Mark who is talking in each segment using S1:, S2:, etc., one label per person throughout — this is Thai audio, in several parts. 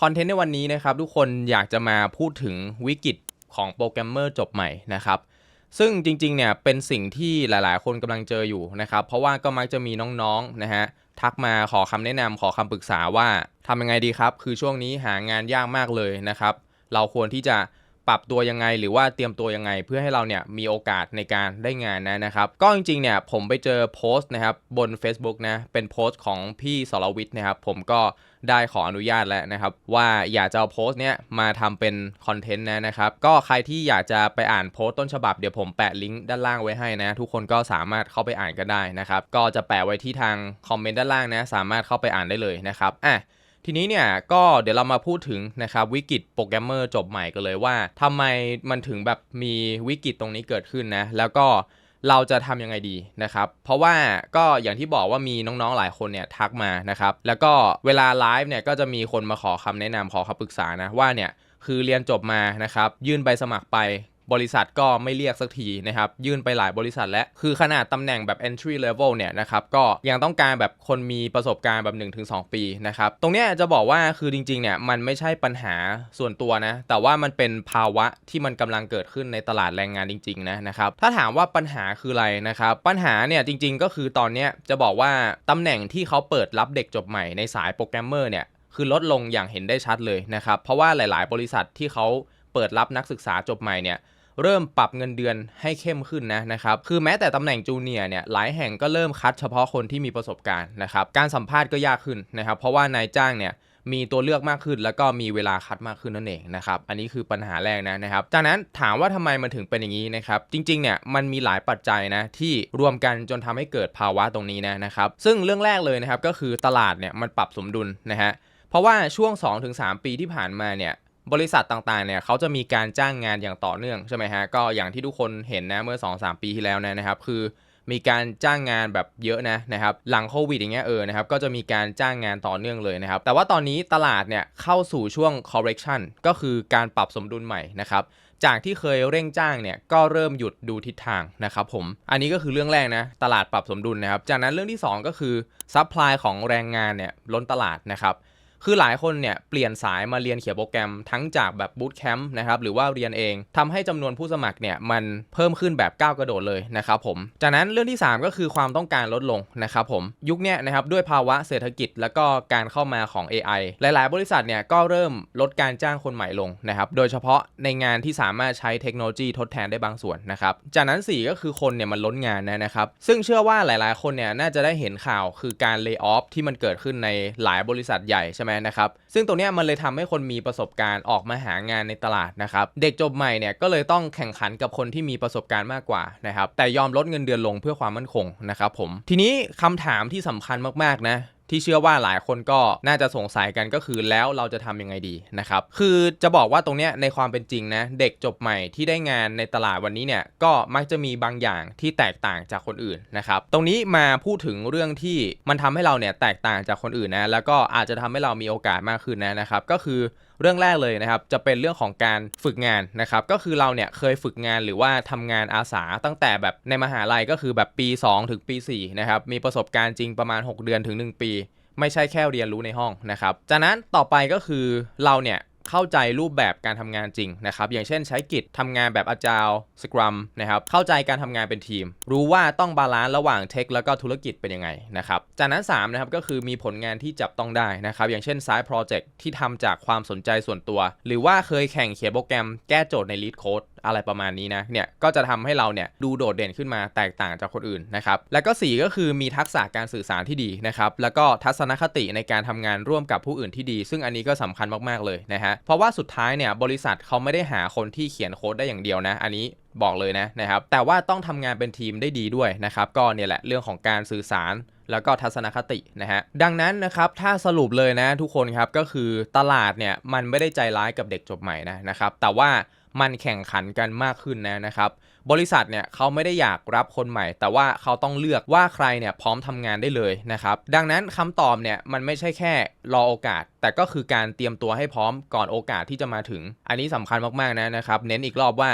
S1: คอนเทนต์ในวันนี้นะครับทุกคนอยากจะมาพูดถึงวิกฤตของโปรแกรมเมอร์จบใหม่นะครับซึ่งจริงๆเนี่ยเป็นสิ่งที่หลายๆ คนกำลังเจออยู่นะครับเพราะว่าก็มักจะมีน้องๆนะฮะทักมาขอคำแนะนำขอคำปรึกษาว่าทำยังไงดีครับ คือช่วงนี้หางานยากมากเลยนะครับ เราควรที่จะ ปรับตัวยังไง หรือว่าเตรียมตัวยังไง เพื่อให้เราเนี่ยมีโอกาสในการได้งานนะนะครับก็จริงๆเนี่ยผมไปเจอโพสต์นะครับบน Facebook นะเป็นโพสต์ของพี่สรวิทย์นะครับผมก็ได้ขออนุญาตแล้วนะครับ ว่าอยากจะเอาโพสต์เนี้ยมาทำเป็นคอนเทนต์นะนะครับ ก็ใครที่อยากจะไปอ่านโพสต์ต้นฉบับเดี๋ยวผมแปะลิงก์ด้านล่างไว้ให้นะ ทุกคนก็สามารถเข้าไปอ่านกันได้นะครับ ก็จะแปะไว้ที่ทางคอมเมนต์ด้านล่างนะ สามารถเข้าไปอ่านได้เลยนะครับอะ ทีนี้เนี่ยก็เดี๋ยวเรามาพูดถึงนะครับวิกฤตโปรแกรมเมอร์จบใหม่กันเลยว่าทำไมมันถึงแบบมีวิกฤตตรงนี้เกิดขึ้นนะแล้วก็เราจะทำยังไงดีนะครับ เพราะว่าก็อย่างที่บอกว่ามีน้องๆหลายคนเนี่ยทักมานะครับ แล้วก็เวลาไลฟ์เนี่ยก็จะมีคนมาขอคำแนะนำขอคำปรึกษานะว่าเนี่ยคือเรียนจบมานะครับ ยื่นใบสมัครไป บริษัทก็ไม่เรียกสักทีนะครับ ยื่นไปหลายบริษัทแล้วคือขนาดตำแหน่งแบบ entry level เนี่ยนะครับ ก็ยังต้องการแบบคนมีประสบการณ์แบบ 1-2 ปีนะครับ ตรงเนี้ยจะบอกว่าคือจริงๆ เนี่ยมันไม่ใช่ปัญหาส่วนตัวนะ แต่ว่ามันเป็นภาวะที่มันกำลังเกิดขึ้นในตลาดแรงงานจริงๆ นะนะครับ ถ้าถามว่าปัญหาคืออะไรนะครับ ปัญหาเนี่ยจริงๆ ก็คือตอนเนี้ยจะบอกว่าตำแหน่งที่เขาเปิดรับเด็กจบใหม่ในสายโปรแกรมเมอร์เนี่ยคือลดลงอย่างเห็นได้ชัดเลยนะครับ เพราะว่าหลาย ๆ บริษัทที่เขาเปิดรับนักศึกษาจบใหม่เนี่ย เริ่มปรับเงินเดือนให้เข้มขึ้นนะนะครับคือแม้แต่ตำแหน่งจูเนียร์เนี่ยหลายแห่งก็เริ่มคัดเฉพาะคนที่มีประสบการณ์นะครับการสัมภาษณ์ก็ยากขึ้นนะครับเพราะว่านายจ้างเนี่ยมีตัวเลือกมากขึ้น แล้วก็มีเวลาคัดมากขึ้นนั่นเองนะครับอันนี้คือปัญหาแรกนะนะครับจากนั้นถามว่าทำไมมันถึงเป็นอย่างนี้นะครับจริงๆเนี่ยมันมีหลายปัจจัยนะที่รวมกันจนทำให้เกิดภาวะตรงนี้นะนะครับซึ่งเรื่องแรกเลยนะครับก็คือตลาดเนี่ยมันปรับสมดุลนะฮะเพราะว่าช่วง 2-3 ปีที่ผ่านมาเนี่ย บริษัทต่างๆเนี่ยเขาจะมีการจ้างงานอย่างต่อเนื่องใช่ไหมฮะก็อย่างที่ทุกคนเห็นนะเมื่อ 2-3 ปีที่แล้วนะนะครับคือมีการจ้างงานแบบเยอะนะนะครับหลังโควิดอย่างเงี้ยเออนะครับก็จะมีการจ้างงานต่อเนื่องเลยนะครับแต่ว่าตอนนี้ตลาดเนี่ยเข้าสู่ช่วง correction ก็คือการปรับสมดุลใหม่นะครับจากที่เคยเร่งจ้างเนี่ยก็เริ่มหยุดดูทิศทางนะครับผมอันนี้ก็คือเรื่องแรกนะตลาดปรับสมดุลนะครับจากนั้นเรื่องที่ 2 ก็คือซัพพลายของแรงงานเนี่ยล้นตลาดนะครับ คือหลายคนเนี่ยเปลี่ยนสายมาเรียนเขียนโปรแกรมทั้งจากแบบบูตแคมป์นะครับหรือว่าเรียนเองทำให้จำนวนผู้สมัครเนี่ยมันเพิ่มขึ้นแบบก้าวกระโดดเลยนะครับผม จากนั้นเรื่องที่ 3 ก็คือความต้องการลดลงนะครับผมยุคนี้นะครับด้วยภาวะเศรษฐกิจ แล้วก็การเข้ามาของ AI หลาย ๆ บริษัทเนี่ยก็เริ่มลดการจ้างคนใหม่ลงนะครับโดยเฉพาะในงานที่สามารถใช้เทคโนโลยีทดแทนได้บางส่วนนะครับจากนั้น 4 ก็คือคนเนี่ยมันล้นงานนะนะครับซึ่งเชื่อว่าหลาย ๆ คนเนี่ยน่าจะได้เห็นข่าวคือการเลิกออฟที่มันเกิดขึ้นในหลายบริษัทใหญ่ใช่ไหมนะครับ ซึ่งตรงนี้มันเลยทำให้คนมีประสบการณ์ออกมาหางานในตลาดนะครับ เด็กจบใหม่เนี่ยก็เลยต้องแข่งขันกับคนที่มีประสบการณ์มากกว่านะครับ แต่ยอมลดเงินเดือนลงเพื่อความมั่นคงนะครับผม ทีนี้คำถามที่สำคัญมากๆนะ ที่เชื่อว่าหลายคนก็น่าจะสงสัยกันก็คือแล้วเราจะทำยังไงดีนะครับ คือจะบอกว่าตรงเนี้ยในความเป็นจริงนะ เด็กจบใหม่ที่ได้งานในตลาดวันนี้เนี่ยก็มักจะมีบางอย่างที่แตกต่างจากคนอื่นนะครับ ตรงนี้มาพูดถึงเรื่องที่มันทำให้เราเนี่ยแตกต่างจากคนอื่นนะแล้วก็อาจจะทำให้เรามีโอกาสมากขึ้นนะนะครับ ก็คือ เรื่องแรกเลยนะครับจะเป็นเรื่องของการฝึกงานนะครับก็คือเราเนี่ยเคยฝึกงานหรือว่าทำงานอาสาตั้งแต่แบบในมหาลัยก็คือแบบปี 2 ถึงปี4นะครับมีประสบการณ์จริงประมาณ 6 เดือนถึง 1 ปี ไม่ใช่แค่เรียนรู้ในห้องนะครับจากนั้นต่อไปก็คือเราเนี่ย เข้าใจรูปแบบการทำงานจริงนะครับอย่างเช่นใช้กิจทำงานแบบอาจารย์สครัมนะครับเข้าใจการทำงานเป็นทีม รู้ว่าต้องบาลานซ์ระหว่างเทคแล้วก็ธุรกิจเป็นยังไงนะครับจากนั้น3นะครับก็คือมีผลงานที่จับต้องได้นะครับอย่างเช่นไซต์โปรเจกต์ที่ทำจากความสนใจส่วนตัว หรือว่าเคยแข่งเขียนโปรแกรมแก้โจทย์ในลีดโค้ด อะไรประมาณนี้นะเนี่ยก็จะทำให้เราเนี่ยดูโดดเด่นขึ้นมาแตกต่างจากคนอื่นนะครับแล้วก็ 4 ก็คือมีทักษะการสื่อสารที่ดีนะครับแล้วก็ทัศนคติในการทำงานร่วมกับผู้อื่นที่ดี ซึ่งอันนี้ก็สำคัญมากๆเลยนะฮะเพราะว่าสุดท้ายเนี่ยบริษัทเขาไม่ได้หาคนที่เขียนโค้ดได้อย่างเดียวนะ อันนี้ บอกเลยนะนะครับ แต่ว่าต้องทำงานเป็นทีมได้ดีด้วยนะครับ ก็เนี่ยแหละเรื่องของการสื่อสารแล้วก็ทัศนคตินะฮะดังนั้นนะครับถ้าสรุปเลยนะทุกคนครับก็คือตลาดเนี่ยมันไม่ได้ใจร้ายกับเด็กจบใหม่นะนะครับแต่ว่ามันแข่งขันกันมากขึ้นนะนะครับบริษัทเนี่ยเขาไม่ได้อยากรับคนใหม่ แต่ว่าเขาต้องเลือกว่าใครเนี่ยพร้อมทำงานได้เลยนะครับดังนั้นคำตอบเนี่ยมันไม่ใช่แค่รอโอกาส แต่ก็คือการเตรียมตัวให้พร้อมก่อนโอกาสที่จะมาถึง อันนี้สำคัญมากๆนะนะครับเน้นอีกรอบว่า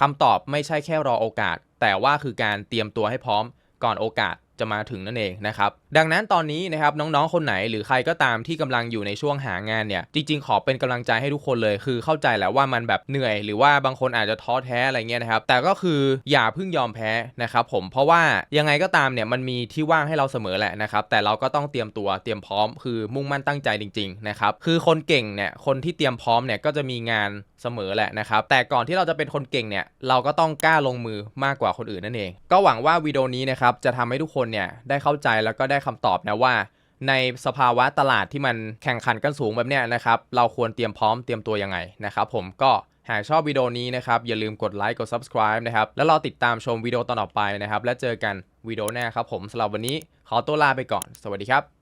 S1: คำตอบไม่ใช่แค่รอโอกาส แต่ว่าคือการเตรียมตัวให้พร้อมก่อนโอกาส จะมาถึงนั่นเองนะครับดังนั้นตอนนี้นะครับน้องๆ คนไหนหรือใครก็ตามที่กำลังอยู่ในช่วงหางานเนี่ยจริงๆ ขอเป็นกำลังใจให้ทุกคนเลย คือเข้าใจแหละว่ามันแบบเหนื่อย หรือว่าบางคนอาจจะท้อแท้อะไรเงี้ยนะครับแต่ก็คืออย่าเพิ่งยอมแพ้นะครับผมเพราะว่ายังไงก็ตามเนี่ยมันมีที่ว่างให้เราเสมอแหละนะครับแต่เราก็ต้องเตรียมตัวเตรียมพร้อมคือมุ่งมั่นตั้งใจจริงๆนะครับคือคนเก่งเนี่ยคนที่เตรียมพร้อมเนี่ยก็จะมีงานเสมอแหละนะครับแต่ก่อนที่เราจะเป็นคนเก่งเนี่ยเราก็ต้องกล้าลงมือมากกว่าคนอื่นนั่นเอง ก็หวังว่าวิดีโอนี้นะครับจะทำให้ทุกคนเนี่ยได้เข้าใจแล้วก็ได้คำตอบนะว่า ในสภาวะตลาดที่มันแข่งขันกันสูงแบบเนี้ยนะครับเราควรเตรียมพร้อมเตรียมตัวยังไงนะครับผมก็หากชอบวิดีโอนี้นะครับ อย่าลืมกดไลค์กด subscribe นะครับ แล้วรอติดตามชมวิดีโอตอนต่อไปนะครับ และเจอกันวิดีโอหน้าครับผมสำหรับวันนี้ขอตัวลาไปก่อน สวัสดีครับ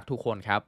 S1: รักทุกคนครับ